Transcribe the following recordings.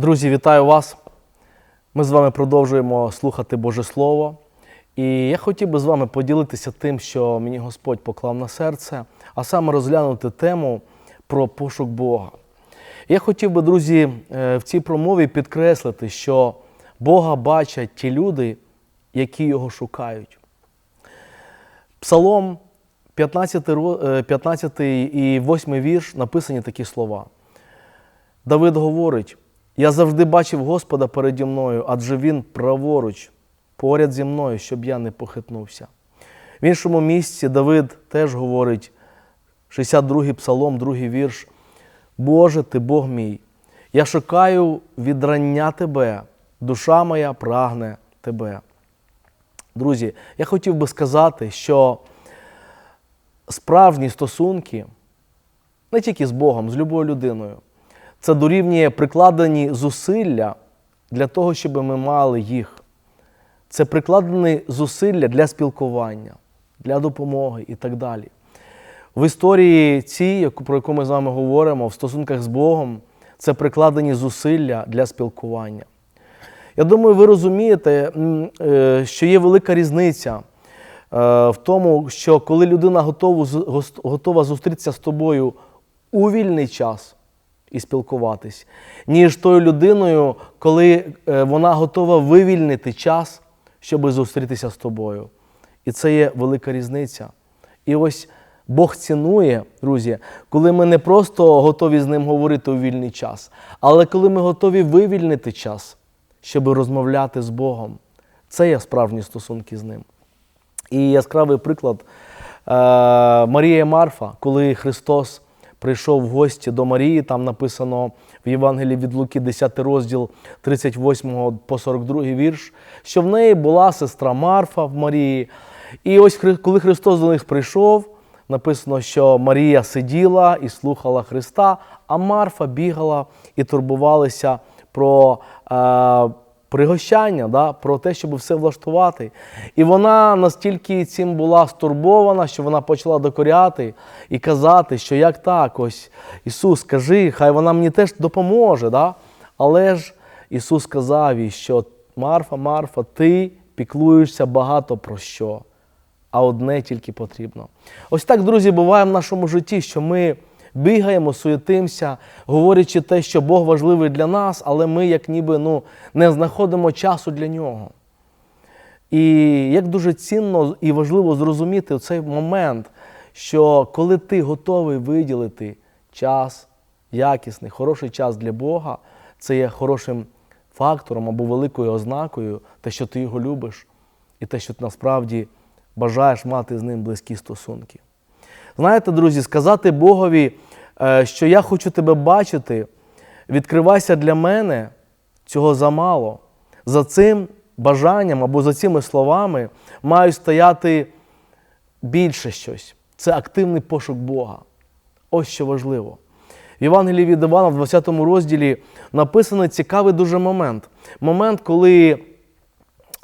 Друзі, вітаю вас! Ми з вами продовжуємо слухати Боже Слово. І я хотів би з вами поділитися тим, що мені Господь поклав на серце, а саме розглянути тему про пошук Бога. Я хотів би, друзі, е, в цій промові підкреслити, що Бога бачать ті люди, які його шукають. Псалом 15, е, 15 і 8 вірш написані такі слова. Давид говорить: Я завжди бачив Господа переді мною, адже Він праворуч, поряд зі мною, щоб я не похитнувся. В іншому місці Давид теж говорить, 62-й псалом, другий вірш. Боже, ти Бог мій, я шукаю відрання Тебе, душа моя прагне Тебе. Друзі, я хотів би сказати, що справжні стосунки не тільки з Богом, з любою людиною, це дорівнює прикладені зусилля для того, щоб ми мали їх. Це прикладені зусилля для спілкування, для допомоги і так далі. В історії цій, про яку ми з вами говоримо, в стосунках з Богом, це прикладені зусилля для спілкування. Я думаю, ви розумієте, е, що є велика різниця е, в тому, що коли людина готова, зустрітися з тобою у вільний час і спілкуватись, ніж тою людиною, коли е, вона готова вивільнити час, щоб зустрітися з тобою. І це є велика різниця. І ось Бог цінує, друзі, коли ми не просто готові з ним говорити у вільний час, але коли ми готові вивільнити час, щоб розмовляти з Богом. Це є справжні стосунки з ним. І яскравий приклад е, Марія Марфа, коли Христос прийшов в гості до Марії, там написано в Євангелії від Луки, 10 розділ 38 по 42 вірш, що в неї була сестра Марфа в Марії. І ось коли Христос до них прийшов, написано, що Марія сиділа і слухала Христа, а Марфа бігала і турбувалася про е, пригощання, да, про те, щоб все влаштувати. І вона настільки цим була стурбована, що вона почала докоряти і казати, що як так, ось Ісус, скажи, хай вона мені теж допоможе. Да? Але ж Ісус сказав їй, що Марфа, Марфа, ти піклуєшся багато про що а одне тільки потрібно. Ось так, друзі, буває в нашому житті, що ми бігаємо, суєтимося, говорячи те, що Бог важливий для нас, але ми, як ніби ну, не знаходимо часу для нього. І як дуже цінно і важливо зрозуміти цей момент, що коли ти готовий виділити час, якісний, хороший час для Бога, це є хорошим фактором або великою ознакою, те, що ти його любиш, і те, що ти насправді бажаєш мати з ним близькі стосунки. Знаєте, друзі, сказати Богові, е, що я хочу тебе бачити, відкривайся для мене, цього замало. За цим бажанням або за цими словами має стояти більше щось. Це активний пошук Бога. Ось що важливо. В Євангелії від Івана в 20 розділі написаний цікавий дуже момент. Момент, коли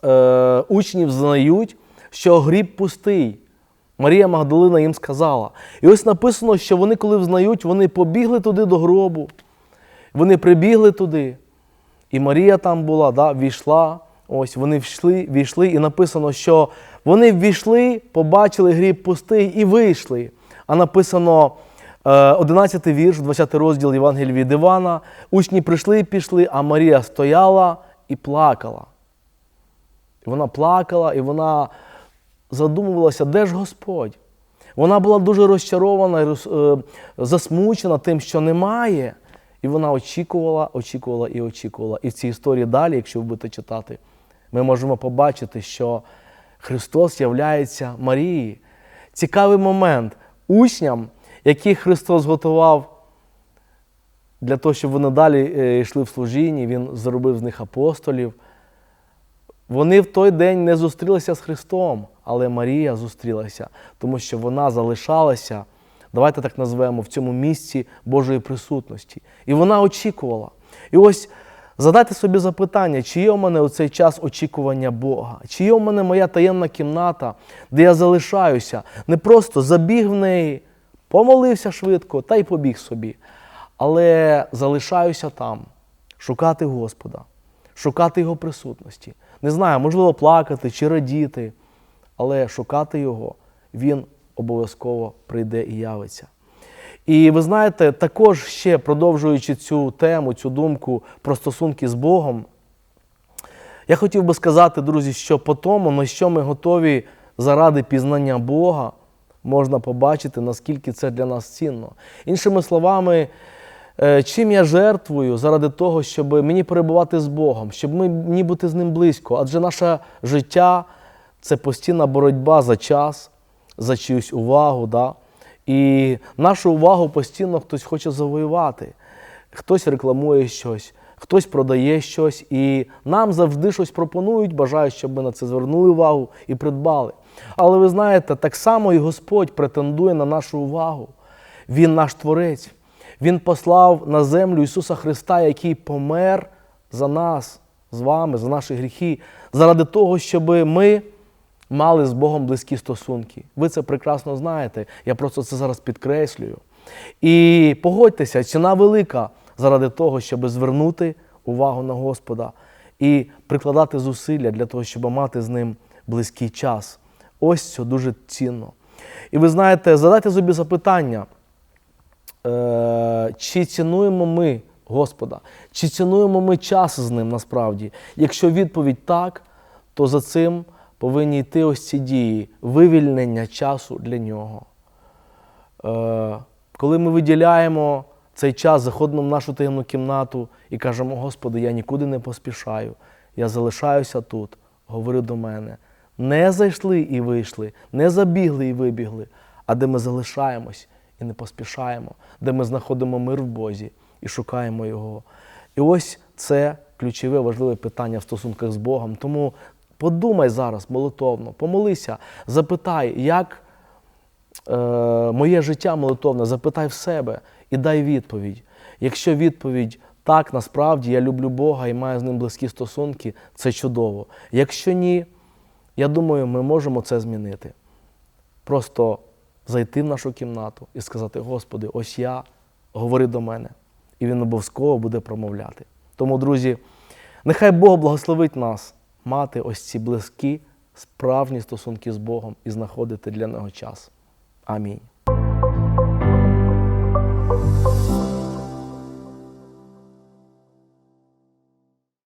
е, учні взнають, що гріб пустий. Марія Магдалина їм сказала. І ось написано, що вони, коли взнають, вони побігли туди до гробу. Вони прибігли туди. І Марія там була, да, війшла. Ось вони війшли, війшли, і написано, що вони ввійшли, побачили гріб пустий і вийшли. А написано е, 11 вірш, 20 розділ Євангелія від Івана. Учні прийшли і пішли, а Марія стояла і плакала. Вона плакала, і вона задумувалася, де ж Господь. Вона була дуже розчарована, е, засмучена тим, що немає. І вона очікувала, очікувала і очікувала. І в цій історії далі, якщо ви будете читати, ми можемо побачити, що Христос являється Марії. Цікавий момент учням, яких Христос готував для того, щоб вони далі е, йшли в служінні, Він зробив з них апостолів. Вони в той день не зустрілися з Христом, але Марія зустрілася, тому що вона залишалася, давайте так назвемо, в цьому місці Божої присутності. І вона очікувала. І ось задайте собі запитання, чи є у мене у цей час очікування Бога, чи є у мене моя таємна кімната, де я залишаюся, не просто забіг в неї, помолився швидко та й побіг собі, але залишаюся там шукати Господа, шукати Його присутності. Не знаю, можливо, плакати чи радіти, але шукати Його, Він обов'язково прийде і явиться. І ви знаєте, також ще продовжуючи цю тему, цю думку про стосунки з Богом, я хотів би сказати, друзі, що по тому, на що ми готові заради пізнання Бога, можна побачити, наскільки це для нас цінно. Іншими словами, чим я жертвую заради того, щоб мені перебувати з Богом, щоб мені бути з ним близько. Адже наше життя це постійна боротьба за час, за чиюсь увагу. Да? І нашу увагу постійно хтось хоче завоювати, хтось рекламує щось, хтось продає щось, і нам завжди щось пропонують, бажають, щоб ми на це звернули увагу і придбали. Але ви знаєте, так само і Господь претендує на нашу увагу. Він наш Творець. Він послав на землю Ісуса Христа, який помер за нас, з вами, за наші гріхи, заради того, щоб ми мали з Богом близькі стосунки. Ви це прекрасно знаєте. Я просто це зараз підкреслюю. І погодьтеся, ціна велика заради того, щоб звернути увагу на Господа і прикладати зусилля для того, щоб мати з ним близький час. Ось це дуже цінно. І ви знаєте, задайте собі запитання, чи цінуємо ми Господа, чи цінуємо ми час з ним насправді? Якщо відповідь так, то за цим повинні йти ось ці дії, вивільнення часу для нього. Е, коли ми виділяємо цей час, заходимо в нашу таємну кімнату і кажемо, Господи, я нікуди не поспішаю, я залишаюся тут, говори до мене. Не зайшли і вийшли, не забігли і вибігли, а де ми залишаємось і не поспішаємо, де ми знаходимо мир в Бозі і шукаємо Його. І ось це ключове важливе питання в стосунках з Богом. Тому подумай зараз молитовно, помолися, запитай, як е, моє життя молитовне, запитай в себе і дай відповідь. Якщо відповідь так, насправді я люблю Бога і маю з ним близькі стосунки, це чудово. Якщо ні, я думаю, ми можемо це змінити. Просто зайти в нашу кімнату і сказати: Господи, ось я, говори до мене. І Він обов'язково буде промовляти. Тому, друзі, нехай Бог благословить нас мати ось ці близькі, справжні стосунки з Богом і знаходити для нього час. Амінь.